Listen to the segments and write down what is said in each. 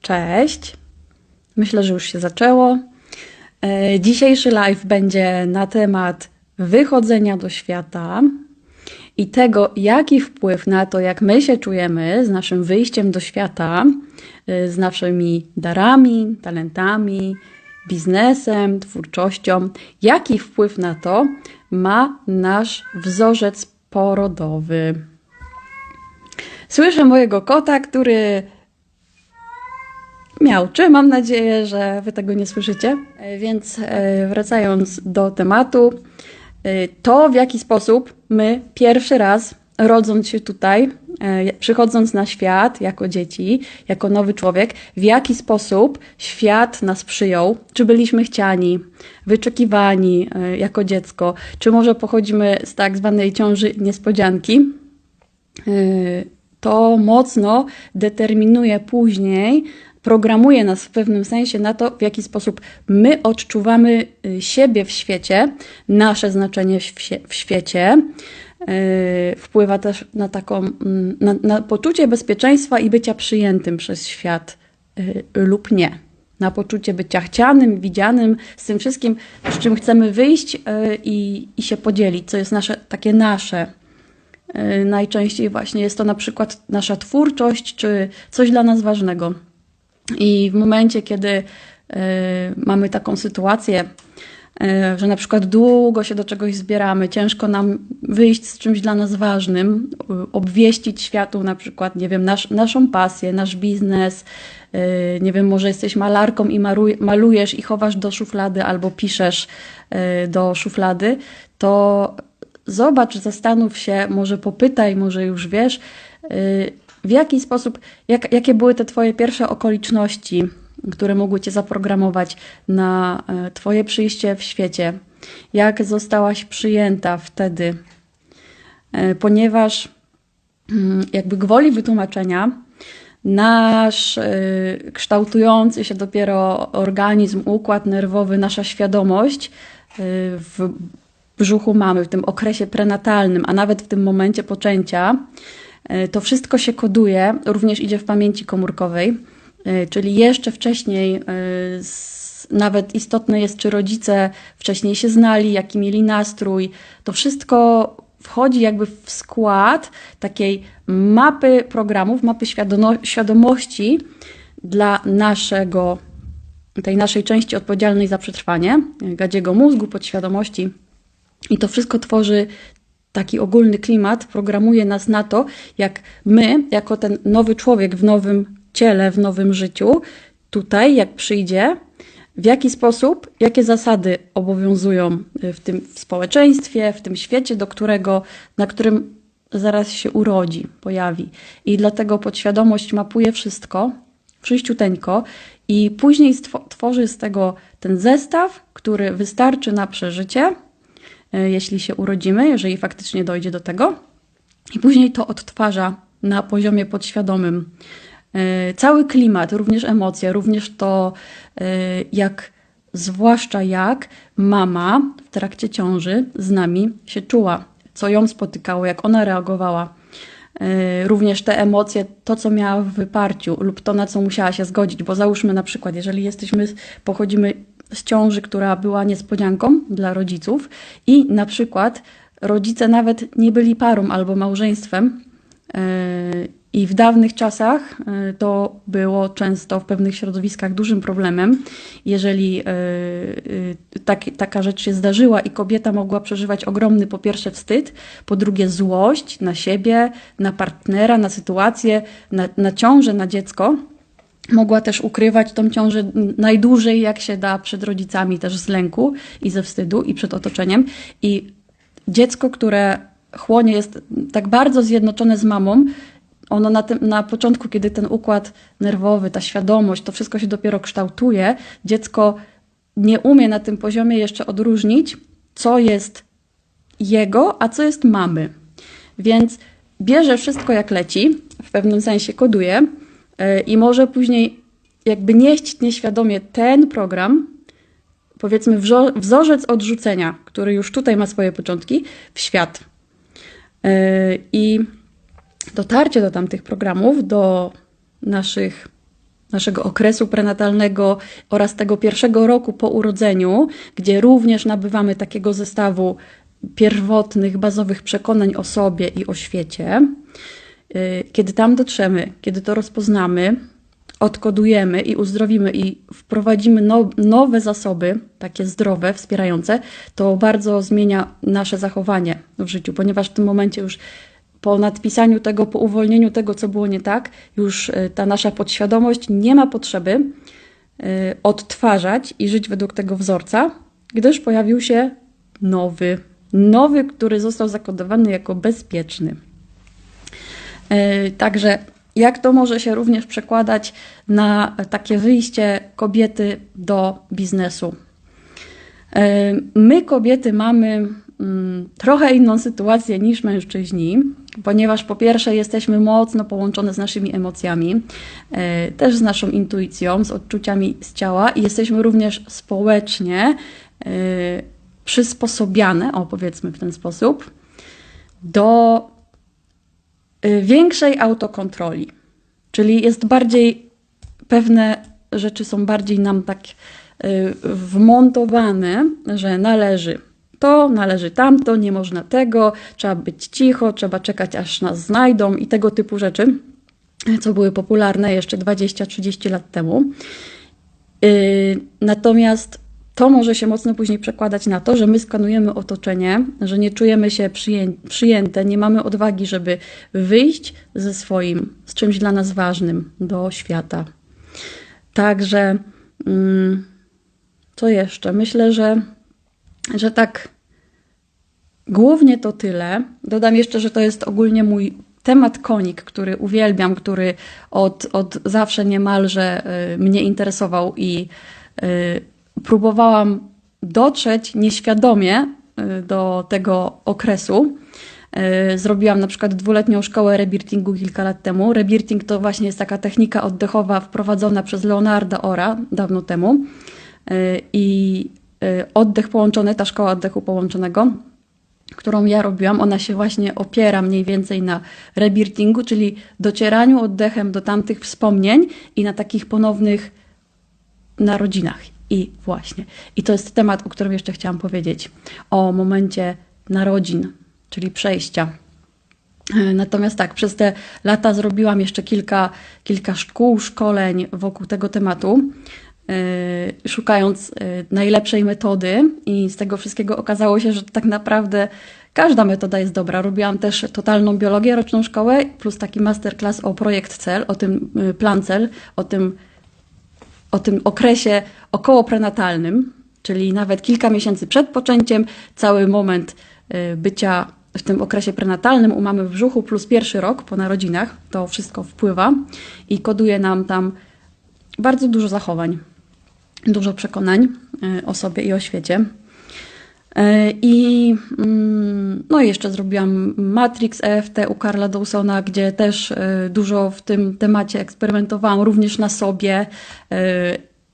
Cześć. Myślę, że już się zaczęło. E, Dzisiejszy live będzie na temat wychodzenia do świata i tego, jaki wpływ na to, jak my się czujemy z naszym wyjściem do świata, e, z naszymi darami, talentami, biznesem, twórczością, jaki wpływ na to ma nasz wzorzec porodowy. Słyszę mojego kota, który miałczy. Mam nadzieję, że Wy tego nie słyszycie. E, Więc e, wracając do tematu, e, to w jaki sposób my pierwszy raz rodząc się tutaj, przychodząc na świat jako dzieci, jako nowy człowiek, w jaki sposób świat nas przyjął, czy byliśmy chciani, wyczekiwani jako dziecko, czy może pochodzimy z tak zwanej ciąży niespodzianki, to mocno determinuje później, programuje nas w pewnym sensie na to, w jaki sposób my odczuwamy y, siebie w świecie, nasze znaczenie w, świe- w świecie. Yy, Wpływa też na taką, mm, na, na poczucie bezpieczeństwa i bycia przyjętym przez świat yy, lub nie. Na poczucie bycia chcianym, widzianym, z tym wszystkim, z czym chcemy wyjść i, i się podzielić, co jest nasze, takie nasze. Najczęściej właśnie jest to na przykład nasza twórczość, czy coś dla nas ważnego. I w momencie, kiedy y, mamy taką sytuację, y, że na przykład długo się do czegoś zbieramy, ciężko nam wyjść z czymś dla nas ważnym, y, obwieścić światu na przykład, nie wiem, nasz, naszą pasję, nasz biznes, nie wiem, może jesteś malarką i malujesz i chowasz do szuflady albo piszesz do szuflady, to zobacz, zastanów się, może popytaj, może już wiesz, w jaki sposób, jak, jakie były te Twoje pierwsze okoliczności, które mogły Cię zaprogramować na e, Twoje przyjście w świecie? Jak zostałaś przyjęta wtedy? E, Ponieważ mm, jakby gwoli wytłumaczenia, nasz e, kształtujący się dopiero organizm, układ nerwowy, nasza świadomość w brzuchu mamy, w tym okresie prenatalnym, a nawet w tym momencie poczęcia, to wszystko się koduje, również idzie w pamięci komórkowej, e, czyli jeszcze wcześniej e, nawet istotne jest, czy rodzice wcześniej się znali, jaki mieli nastrój. To wszystko wchodzi jakby w skład takiej mapy programów, mapy świadomo- świadomości dla naszego, tej naszej części odpowiedzialnej za przetrwanie, gadziego mózgu, podświadomości. I to wszystko tworzy taki ogólny klimat, programuje nas na to, jak my, jako ten nowy człowiek w nowym ciele, w nowym życiu, tutaj, jak przyjdzie, w jaki sposób, jakie zasady obowiązują w tym społeczeństwie, w tym świecie, do którego, na którym zaraz się urodzi, pojawi. I dlatego podświadomość mapuje wszystko, wszyściuteńko i później tworzy z tego ten zestaw, który wystarczy na przeżycie, jeśli się urodzimy, jeżeli faktycznie dojdzie do tego. I później to odtwarza na poziomie podświadomym. E, Cały klimat, również emocje, również to, e, jak, zwłaszcza jak mama w trakcie ciąży z nami się czuła, co ją spotykało, jak ona reagowała. E, Również te emocje, to co miała w wyparciu lub to na co musiała się zgodzić, bo załóżmy na przykład, jeżeli jesteśmy, pochodzimy z ciąży, która była niespodzianką dla rodziców i na przykład rodzice nawet nie byli parą albo małżeństwem, e, i w dawnych czasach e, to było często w pewnych środowiskach dużym problemem, jeżeli e, tak, taka rzecz się zdarzyła i kobieta mogła przeżywać ogromny po pierwsze wstyd, po drugie złość na siebie, na partnera, na sytuację, na, na ciążę, na dziecko. Mogła też ukrywać tą ciążę najdłużej, jak się da, przed rodzicami, też z lęku i ze wstydu i przed otoczeniem. I dziecko, które chłonie, jest tak bardzo zjednoczone z mamą, ono na, tym, na początku, kiedy ten układ nerwowy, ta świadomość, to wszystko się dopiero kształtuje, dziecko nie umie na tym poziomie jeszcze odróżnić, co jest jego, a co jest mamy. Więc bierze wszystko jak leci, w pewnym sensie koduje i może później jakby nieść nieświadomie ten program, powiedzmy wzo- wzorzec odrzucenia, który już tutaj ma swoje początki, w świat. Yy, I dotarcie do tamtych programów, do naszych naszego okresu prenatalnego oraz tego pierwszego roku po urodzeniu, gdzie również nabywamy takiego zestawu pierwotnych, bazowych przekonań o sobie i o świecie. Y, kiedy tam dotrzemy, kiedy to rozpoznamy, odkodujemy i uzdrowimy i wprowadzimy now, nowe zasoby, takie zdrowe, wspierające, to bardzo zmienia nasze zachowanie w życiu, ponieważ w tym momencie już po nadpisaniu tego, po uwolnieniu tego, co było nie tak, już y, ta nasza podświadomość nie ma potrzeby y, odtwarzać i żyć według tego wzorca, gdyż pojawił się nowy, nowy, który został zakodowany jako bezpieczny. Y, także jak to może się również przekładać na takie wyjście kobiety do biznesu? My, kobiety, mamy mm, trochę inną sytuację niż mężczyźni, ponieważ po pierwsze jesteśmy mocno połączone z naszymi emocjami, e, też z naszą intuicją, z odczuciami z ciała i jesteśmy również społecznie e, przysposobiane, o powiedzmy w ten sposób, do e, większej autokontroli. Czyli jest bardziej, pewne rzeczy są bardziej nam tak wmontowane, że należy to, należy tamto, nie można tego, trzeba być cicho, trzeba czekać aż nas znajdą i tego typu rzeczy, co były popularne jeszcze 20-30 lat temu. Yy, natomiast to może się mocno później przekładać na to, że my skanujemy otoczenie, że nie czujemy się przyję przyjęte, nie mamy odwagi, żeby wyjść ze swoim, z czymś dla nas ważnym do świata. Także, mm, co jeszcze? Myślę, że że tak głównie to tyle. Dodam jeszcze, że to jest ogólnie mój temat konik, który uwielbiam, który od, od zawsze niemalże y, mnie interesował i y, próbowałam dotrzeć nieświadomie y, do tego okresu. Zrobiłam na przykład dwuletnią szkołę rebirtingu kilka lat temu. Rebirting to właśnie jest taka technika oddechowa wprowadzona przez Leonarda Ora dawno temu. I Y, oddech połączony, ta szkoła oddechu połączonego, którą ja robiłam, ona się właśnie opiera mniej więcej na rebirtingu, czyli docieraniu oddechem do tamtych wspomnień i na takich ponownych narodzinach. I właśnie. I to jest temat, o którym jeszcze chciałam powiedzieć. O momencie narodzin, czyli przejścia. Y, natomiast tak, przez te lata zrobiłam jeszcze kilka, kilka szkół, szkoleń wokół tego tematu. Y, szukając y, najlepszej metody, i z tego wszystkiego okazało się, że tak naprawdę każda metoda jest dobra. Robiłam też totalną biologię, roczną szkołę, plus taki masterclass o projekt cel, o tym plan cel, o tym, o tym okresie około prenatalnym, czyli nawet kilka miesięcy przed poczęciem, cały moment bycia w tym okresie prenatalnym u mamy w brzuchu, plus pierwszy rok po narodzinach, to wszystko wpływa i koduje nam tam bardzo dużo zachowań dużo przekonań e, o sobie i o świecie. E, I mm, no jeszcze zrobiłam Matrix EFT u Karla Dawsona, gdzie też e, dużo w tym temacie eksperymentowałam, również na sobie,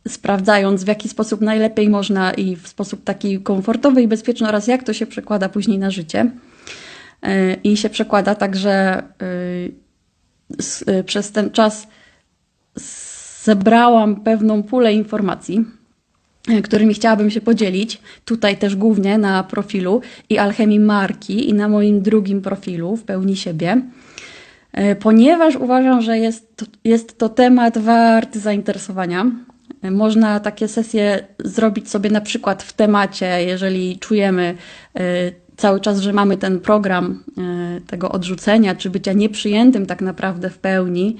sprawdzając w jaki sposób najlepiej można i w sposób taki komfortowy i bezpieczny oraz jak to się przekłada później na życie. I się przekłada także przez ten czas zebrałam pewną pulę informacji, e, którymi chciałabym się podzielić. Tutaj też głównie na profilu i alchemii marki i na moim drugim profilu w pełni siebie, e, ponieważ uważam, że jest to, jest to temat warty zainteresowania. E, można takie sesje zrobić sobie na przykład w temacie, jeżeli czujemy cały czas, że mamy ten program tego odrzucenia, czy bycia nieprzyjętym tak naprawdę w pełni,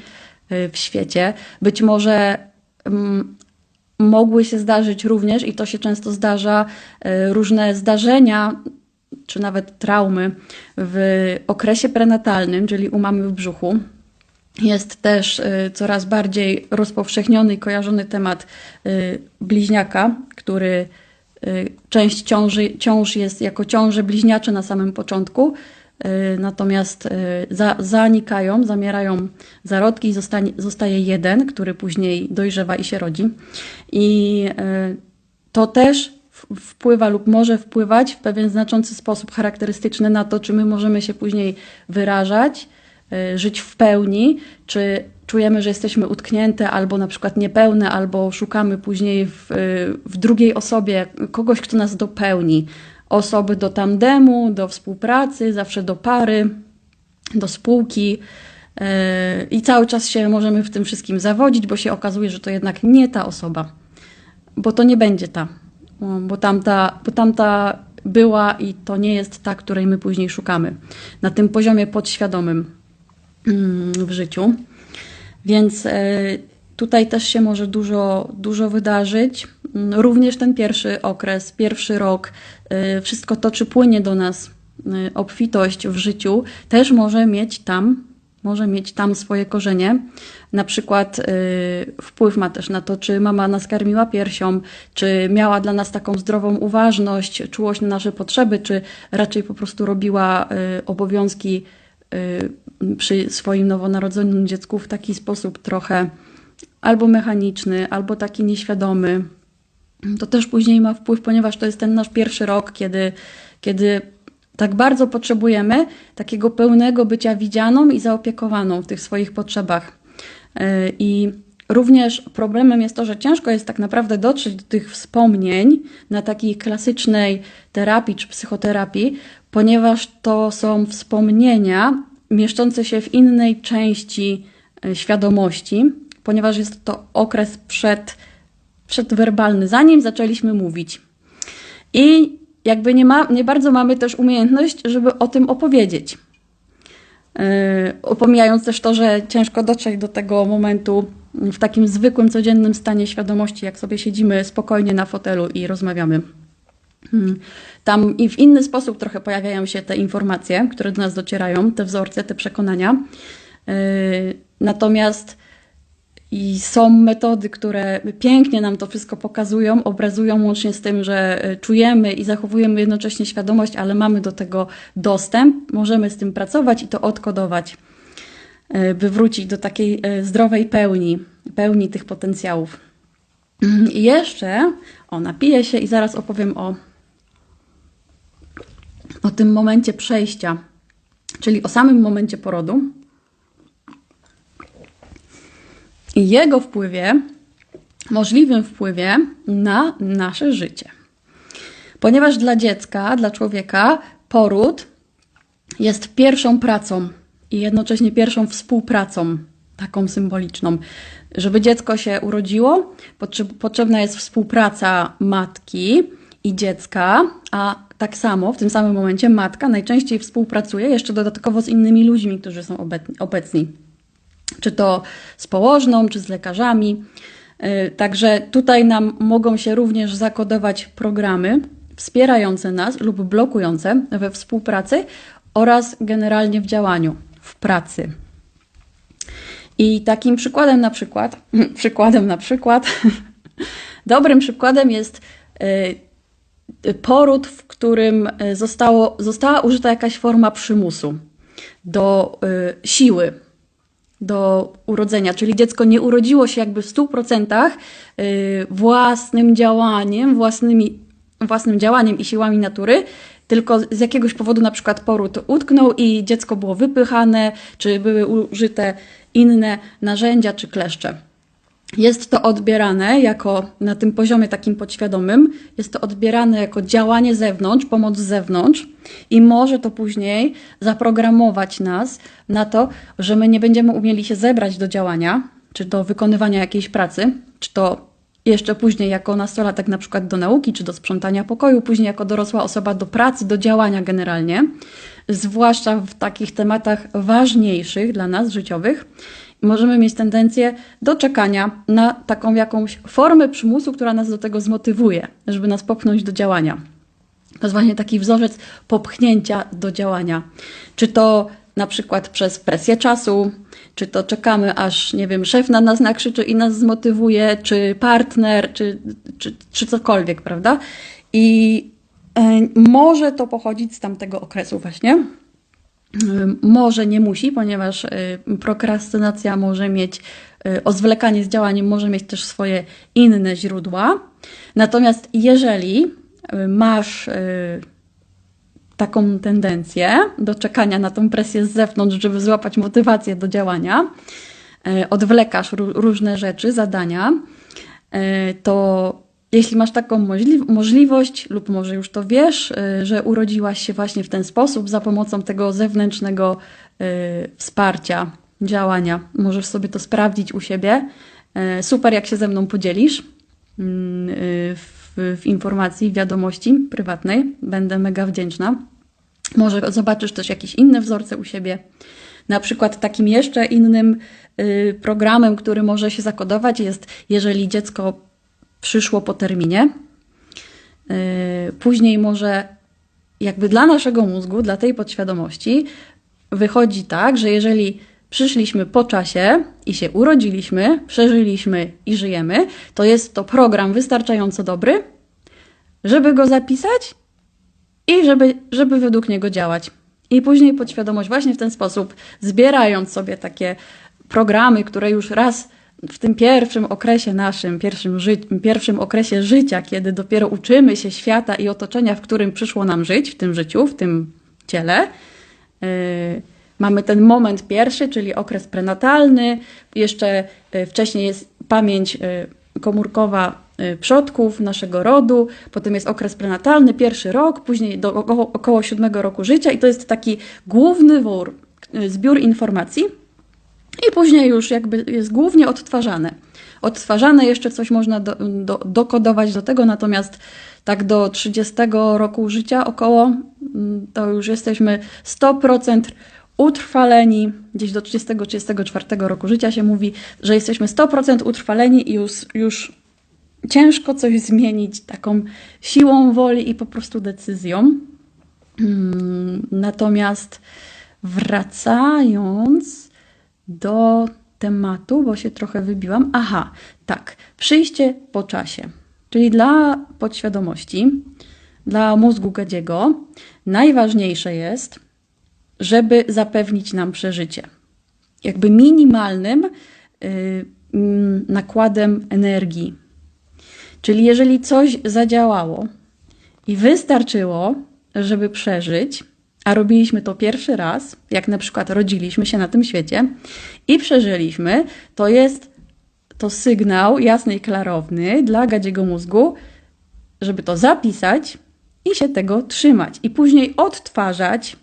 w świecie. Być może mm, mogły się zdarzyć również, i to się często zdarza, y, różne zdarzenia, czy nawet traumy w okresie prenatalnym, czyli u mamy w brzuchu. Jest też y, coraz bardziej rozpowszechniony i kojarzony temat bliźniaka, który część ciąży, ciąż jest jako ciąże bliźniacze na samym początku, natomiast y, za, zanikają, zamierają zarodki i zostanie, zostaje jeden, który później dojrzewa i się rodzi. I y, to też wpływa lub może wpływać w pewien znaczący sposób charakterystyczny na to, czy my możemy się później wyrażać, żyć w pełni, czy czujemy, że jesteśmy utknięte albo na przykład niepełne, albo szukamy później w, w drugiej osobie kogoś, kto nas dopełni. Osoby do tandemu, do współpracy, zawsze do pary, do spółki. I cały czas się możemy w tym wszystkim zawodzić, bo się okazuje, że to jednak nie ta osoba, bo to nie będzie ta, bo tamta, bo tamta była i to nie jest ta, której my później szukamy na tym poziomie podświadomym mm, w życiu. Więc e, tutaj też się może dużo, dużo wydarzyć. Mm, również ten pierwszy okres, pierwszy rok, e, wszystko to, czy płynie do nas e, obfitość w życiu, też może mieć tam może mieć tam swoje korzenie. Na przykład y, wpływ ma też na to, czy mama nas karmiła piersią, czy miała dla nas taką zdrową uważność, czułość na nasze potrzeby, czy raczej po prostu robiła y, obowiązki y, przy swoim nowonarodzonym dziecku w taki sposób trochę albo mechaniczny, albo taki nieświadomy. To też później ma wpływ, ponieważ to jest ten nasz pierwszy rok, kiedy, kiedy tak bardzo potrzebujemy takiego pełnego bycia widzianą i zaopiekowaną w tych swoich potrzebach. E, I również problemem jest to, że ciężko jest tak naprawdę dotrzeć do tych wspomnień na takiej klasycznej terapii czy psychoterapii, ponieważ to są wspomnienia mieszczące się w innej części e, świadomości, ponieważ jest to okres przed, przedwerbalny, zanim zaczęliśmy mówić. I jakby nie, ma, nie bardzo mamy też umiejętność, żeby o tym opowiedzieć. Yy, też to, że ciężko dotrzeć do tego momentu w takim zwykłym, codziennym stanie świadomości, jak sobie siedzimy spokojnie na fotelu i rozmawiamy. Yy, tam i w inny sposób trochę pojawiają się te informacje, które do nas docierają, te wzorce, te przekonania. Yy, natomiast i są metody, które pięknie nam to wszystko pokazują, obrazują, łącznie z tym, że e, czujemy i zachowujemy jednocześnie świadomość, ale mamy do tego dostęp, możemy z tym pracować i to odkodować, e, by wrócić do takiej e, zdrowej pełni, pełni tych potencjałów. I jeszcze, o, napiję się i zaraz opowiem o, o tym momencie przejścia, czyli o samym momencie porodu i jego wpływie, możliwym wpływie na nasze życie. Ponieważ dla dziecka, dla człowieka poród jest pierwszą pracą i jednocześnie pierwszą współpracą, taką symboliczną. Żeby dziecko się urodziło, potrzebna jest współpraca matki i dziecka, a tak samo w tym samym momencie matka najczęściej współpracuje jeszcze dodatkowo z innymi ludźmi, którzy są obecni czy to z położną, czy z lekarzami. Y, także tutaj nam mogą się również zakodować programy wspierające nas lub blokujące we współpracy oraz generalnie w działaniu, w pracy. I takim przykładem na przykład, przykładem na przykład, dobrym przykładem jest y, poród, w którym zostało, została użyta jakaś forma przymusu do y, siły, do urodzenia, czyli dziecko nie urodziło się jakby w 100% y, własnym działaniem, własnymi, własnym działaniem i siłami natury, tylko z jakiegoś powodu na przykład poród utknął i dziecko było wypychane, czy były użyte inne narzędzia czy kleszcze. Jest to odbierane jako na tym poziomie takim podświadomym, jest to odbierane jako działanie zewnątrz, pomoc z zewnątrz i może to później zaprogramować nas na to, że my nie będziemy umieli się zebrać do działania, czy do wykonywania jakiejś pracy, czy to jeszcze później jako nastolatek na przykład do nauki, czy do sprzątania pokoju, później jako dorosła osoba do pracy, do działania generalnie, zwłaszcza w takich tematach ważniejszych dla nas, życiowych możemy mieć tendencję do czekania na taką jakąś formę przymusu, która nas do tego zmotywuje, żeby nas popchnąć do działania. To jest właśnie taki wzorzec popchnięcia do działania. Czy to na przykład przez presję czasu, czy to czekamy, aż, nie wiem, szef na nas nakrzyczy i nas zmotywuje, czy partner, czy, czy, czy cokolwiek, prawda? I e, może to pochodzić z tamtego okresu właśnie. Może nie musi, ponieważ y, prokrastynacja może mieć, y, ozwlekanie z działaniem może mieć też swoje inne źródła. Natomiast jeżeli y, masz taką tendencję do czekania na tą presję z zewnątrz, żeby złapać motywację do działania, odwlekasz różne rzeczy, zadania, to jeśli masz taką możli możliwość, lub może już to wiesz, y, że urodziłaś się właśnie w ten sposób, za pomocą tego zewnętrznego y, wsparcia, działania, możesz sobie to sprawdzić u siebie. Y, super, jak się ze mną podzielisz mm, w, w informacji, w wiadomości prywatnej. Będę mega wdzięczna. Może zobaczysz też jakieś inne wzorce u siebie. Na przykład takim jeszcze innym programem, który może się zakodować, jest jeżeli dziecko przyszło po terminie. Yy, później może jakby dla naszego mózgu, dla tej podświadomości wychodzi tak, że jeżeli przyszliśmy po czasie i się urodziliśmy, przeżyliśmy i żyjemy, to jest to program wystarczająco dobry, żeby go zapisać i żeby, żeby według niego działać. I później podświadomość właśnie w ten sposób, zbierając sobie takie programy, które już raz w tym pierwszym okresie naszym, pierwszym, ży pierwszym okresie życia, kiedy dopiero uczymy się świata i otoczenia, w którym przyszło nam żyć, w tym życiu, w tym ciele, yy, mamy ten moment pierwszy, czyli okres prenatalny, jeszcze yy, wcześniej jest pamięć yy, komórkowa przodków naszego rodu, potem jest okres prenatalny, pierwszy rok, później do około, około siódmego roku życia. I to jest taki główny wór, zbiór informacji, i później już jakby jest głównie odtwarzane. Odtwarzane jeszcze coś można do, do, dokodować do tego, natomiast tak do 30 roku życia około mm, to już jesteśmy 100% utrwaleni. Gdzieś do 30-34 roku życia się mówi, że jesteśmy 100% utrwaleni i już, już ciężko coś zmienić taką siłą woli i po prostu decyzją. Mm, natomiast wracając do tematu, bo się trochę wybiłam. Aha, tak, przyjście po czasie. Czyli dla podświadomości, dla mózgu Gadziego najważniejsze jest, żeby zapewnić nam przeżycie. Jakby minimalnym yy, nakładem energii. Czyli jeżeli coś zadziałało i wystarczyło, żeby przeżyć, a robiliśmy to pierwszy raz, jak na przykład rodziliśmy się na tym świecie i przeżyliśmy, to jest to sygnał jasny i klarowny dla gadziego mózgu, żeby to zapisać i się tego trzymać. I później odtwarzać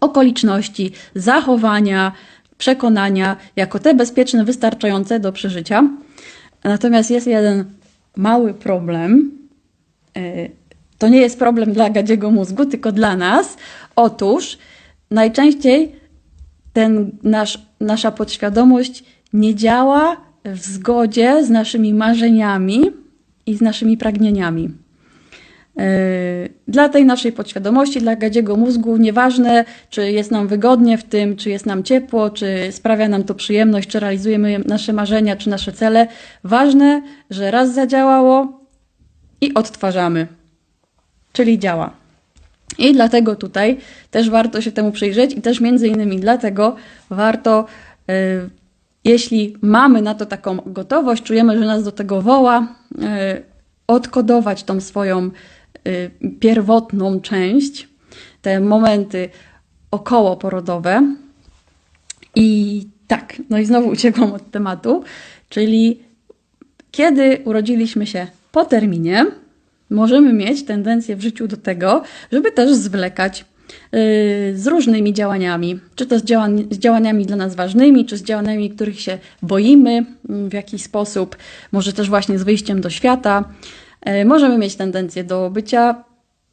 okoliczności, zachowania, przekonania jako te bezpieczne, wystarczające do przeżycia. Natomiast jest jeden mały problem. E, to nie jest problem dla gadziego mózgu, tylko dla nas. Otóż najczęściej ten nasz, nasza podświadomość nie działa w zgodzie z naszymi marzeniami i z naszymi pragnieniami. Yy, dla tej naszej podświadomości, dla gadziego mózgu, nieważne, czy jest nam wygodnie w tym, czy jest nam ciepło, czy sprawia nam to przyjemność, czy realizujemy nasze marzenia, czy nasze cele, ważne, że raz zadziałało i odtwarzamy, czyli działa. I dlatego tutaj też warto się temu przyjrzeć i też między innymi dlatego warto, y, jeśli mamy na to taką gotowość, czujemy, że nas do tego woła, y, odkodować tą swoją y, pierwotną część, te momenty okołoporodowe. I tak, no i znowu uciekłam od tematu, czyli kiedy urodziliśmy się po terminie, możemy mieć tendencję w życiu do tego, żeby też zwlekać y, z różnymi działaniami, czy to z, z, działaniami dla nas ważnymi, czy z działaniami, których się boimy mm, w jakiś sposób, może też właśnie z wyjściem do świata. Y, możemy mieć tendencję do bycia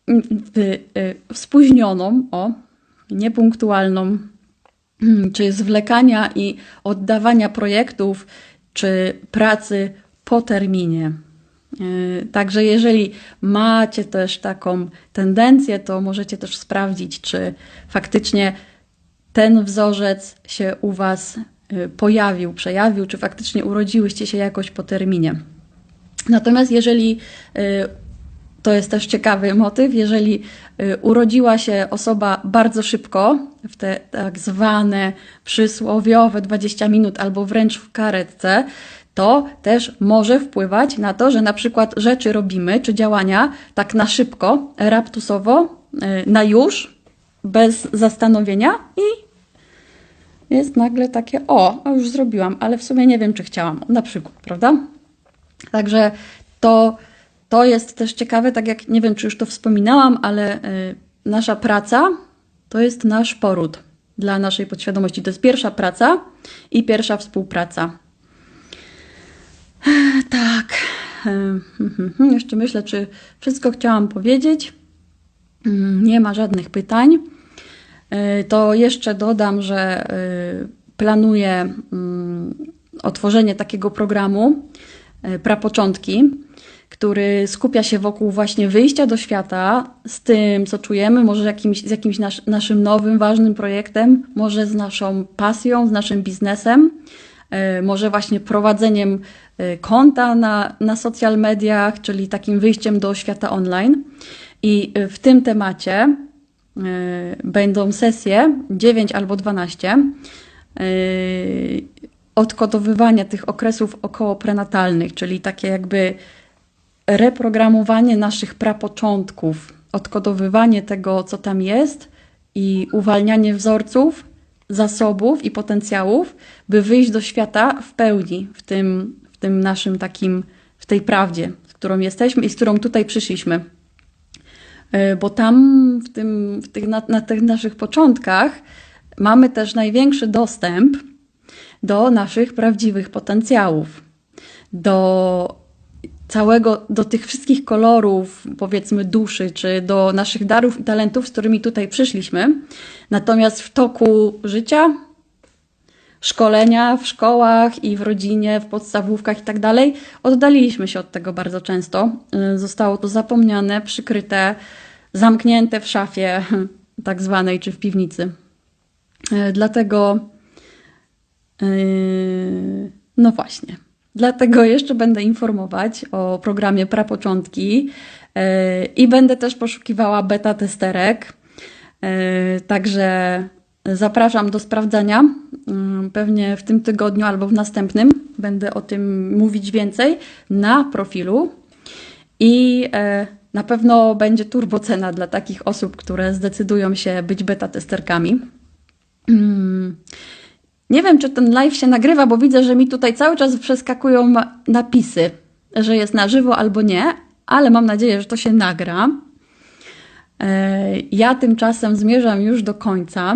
mm, y, spóźnioną, o, niepunktualną, mm, czy zwlekania i oddawania projektów, czy pracy po terminie. E, także jeżeli macie też taką tendencję, to możecie też sprawdzić, czy faktycznie ten wzorzec się u Was e, pojawił, przejawił, czy faktycznie urodziłyście się jakoś po terminie. Natomiast jeżeli e, to jest też ciekawy motyw, jeżeli urodziła się osoba bardzo szybko, w te tak zwane przysłowiowe 20 minut albo wręcz w karetce, to też może wpływać na to, że na przykład rzeczy robimy czy działania tak na szybko, raptusowo e, na już, bez zastanowienia i jest nagle takie, o, już zrobiłam, ale w sumie nie wiem, czy chciałam, na przykład, prawda? Także to, to jest też ciekawe, tak jak nie wiem, czy już to wspominałam, ale y, nasza praca to jest nasz poród dla naszej podświadomości. To jest pierwsza praca i pierwsza współpraca. Tak. Jeszcze myślę, czy wszystko chciałam powiedzieć. Mm, nie ma żadnych pytań. Y, to jeszcze dodam, że y, planuję mm, otworzenie takiego programu y, Prapoczątki, który skupia się wokół właśnie wyjścia do świata z tym, co czujemy, może jakimś, z jakimś nasz, naszym nowym, ważnym projektem, może z naszą pasją, z naszym biznesem, może właśnie prowadzeniem konta na, na social mediach, czyli takim wyjściem do świata online. I w tym temacie y, będą sesje 9 albo 12 y, odkodowywania tych okresów okołoprenatalnych, czyli takie jakby reprogramowanie naszych prapoczątków, odkodowywanie tego, co tam jest i uwalnianie wzorców, zasobów i potencjałów, by wyjść do świata w pełni, w tym, tym naszym takim, w tej prawdzie, z którą jesteśmy i z którą tutaj przyszliśmy. E, bo tam w, tym, w tych, na, na tych naszych początkach mamy też największy dostęp do naszych prawdziwych potencjałów, do całego, do tych wszystkich kolorów, powiedzmy, duszy, czy do naszych darów i talentów, z którymi tutaj przyszliśmy. Natomiast w toku życia, szkolenia w szkołach i w rodzinie, w podstawówkach i tak dalej, oddaliliśmy się od tego bardzo często. E, zostało to zapomniane, przykryte zamknięte w szafie tak zwanej, czy w piwnicy. E, dlatego, e, no właśnie, dlatego jeszcze będę informować o programie Prapoczątki i będę też poszukiwała beta testerek. Także zapraszam do sprawdzania. Mm, pewnie w tym tygodniu albo w następnym będę o tym mówić więcej na profilu. I na pewno będzie turbocena dla takich osób, które zdecydują się być beta testerkami. Hmm. Nie wiem, czy ten live się nagrywa, bo widzę, że mi tutaj cały czas przeskakują napisy, że jest na żywo albo nie, ale mam nadzieję, że to się nagra. E, ja tymczasem zmierzam już do końca.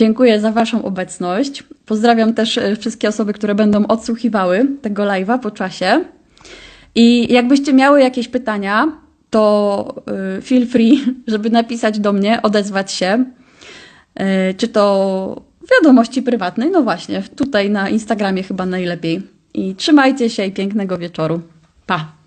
Dziękuję za Waszą obecność. Pozdrawiam też e, wszystkie osoby, które będą odsłuchiwały tego live'a po czasie. I jakbyście miały jakieś pytania, to y, feel free, żeby napisać do mnie, odezwać się. Y, czy to wiadomości prywatnej, no właśnie, tutaj na Instagramie chyba najlepiej. I trzymajcie się i pięknego wieczoru. Pa!